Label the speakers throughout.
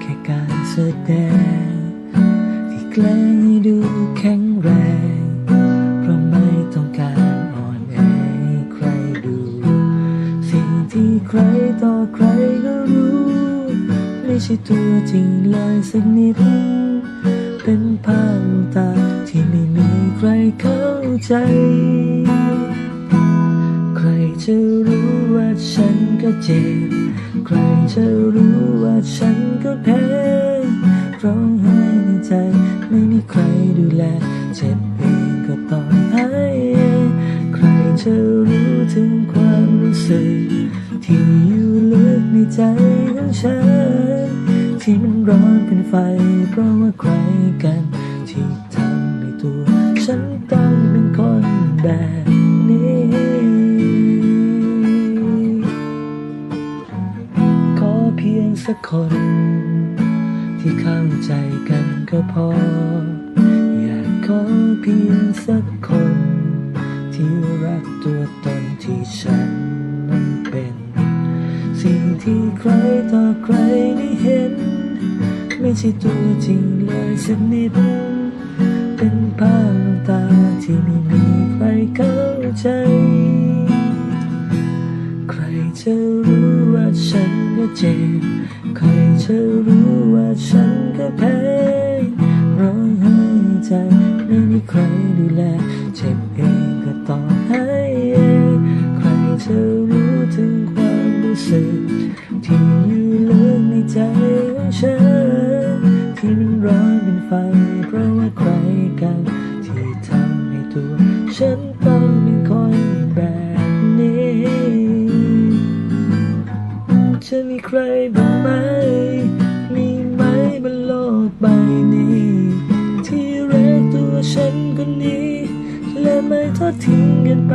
Speaker 1: แค่การแสดงที่แกล้งให้ดูแข็ง ที่ใครต่อใครก็รู้ ไม่ใช่ตัวจริงเลยสักนิด เป็นภาพตาที่ไม่มีใครเข้าใจ ใครจะรู้ว่าฉันก็เจ็บ ใครจะรู้ว่าฉันก็แพ้ร้องไห้ในใจ ไม่มีใครดูแล เจ็บเองก็ต้องหายใครจะรู้ถึงความรู้สึก ที่อยู่ลึกในใจของฉัน ที่มันร้อนเป็นไฟ เพราะว่าใครกัน ที่ทำให้ตัว ฉันต้องเป็นคนแบบนี้ ขอเพียงสักคน ที่เข้าใจกันก็พอ อยากขอเพียงสักคน ที่รักตัวตนที่ฉันนั้นเป็น สิ่งที่ใครต่อใครได้เห็น ไม่ใช่ตัวจริงเลยสักนิด เป็นภาพตาที่ไม่มีใครเข้าใจ ใครจะรู้ว่าฉันก็เจ็บ ใครจะรู้ว่าฉันก็แพ้ร้องไห้ใจไม่มีใครดูแลเจ็บเอง สึกที่อยู่ลึกในใจของฉัน ที่มันร้อนเป็นไฟ เพราะว่าใครกัน ที่ทำให้ตัว ฉันต้องเป็นคนแบบนี้ จะมีใครบ้างไหม มีไหมบนโลกใบนี้ ที่รักตัวฉันคนนี้ และไม่ทอดทิ้งกันไป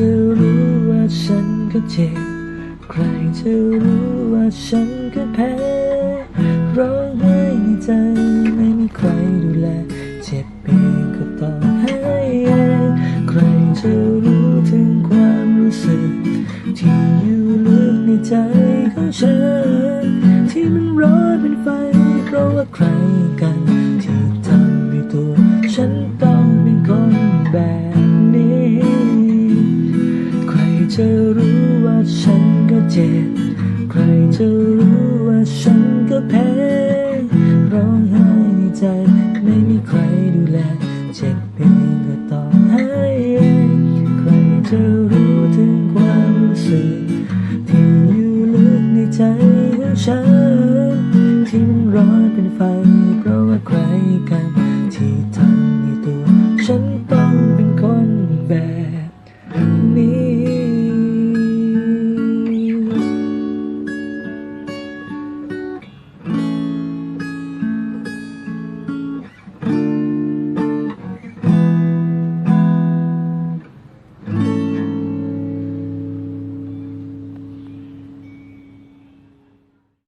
Speaker 1: จะรู้ว่าฉันก็เจ็บ ใครจะรู้ว่าฉันก็แพ้ร้องไห้ในใจไม่มีใครดูแล เจ็บเองก็ต้องใหายเองใครจะรู้ถึงความรู้สึก ที่อยู่ลึกในใจของฉัน ที่มันร้อนเป็นไฟเพราะว่าใคร จะรู้ว่าฉันก็เจ็บ ใครจะรู้ว่าฉันก็แพ้ ร้องไห้ในใจ ไม่มีใครดูแล เจ็บเองก็ต้องให้เอง ใครจะรู้ถึงความรู้สึก ที่อยู่ลึกในใจของฉัน ที่มันร้อนเป็นไฟ เพราะว่าใครกัน ที่ทำให้ตัว ฉันต้องเป็นคนแบบ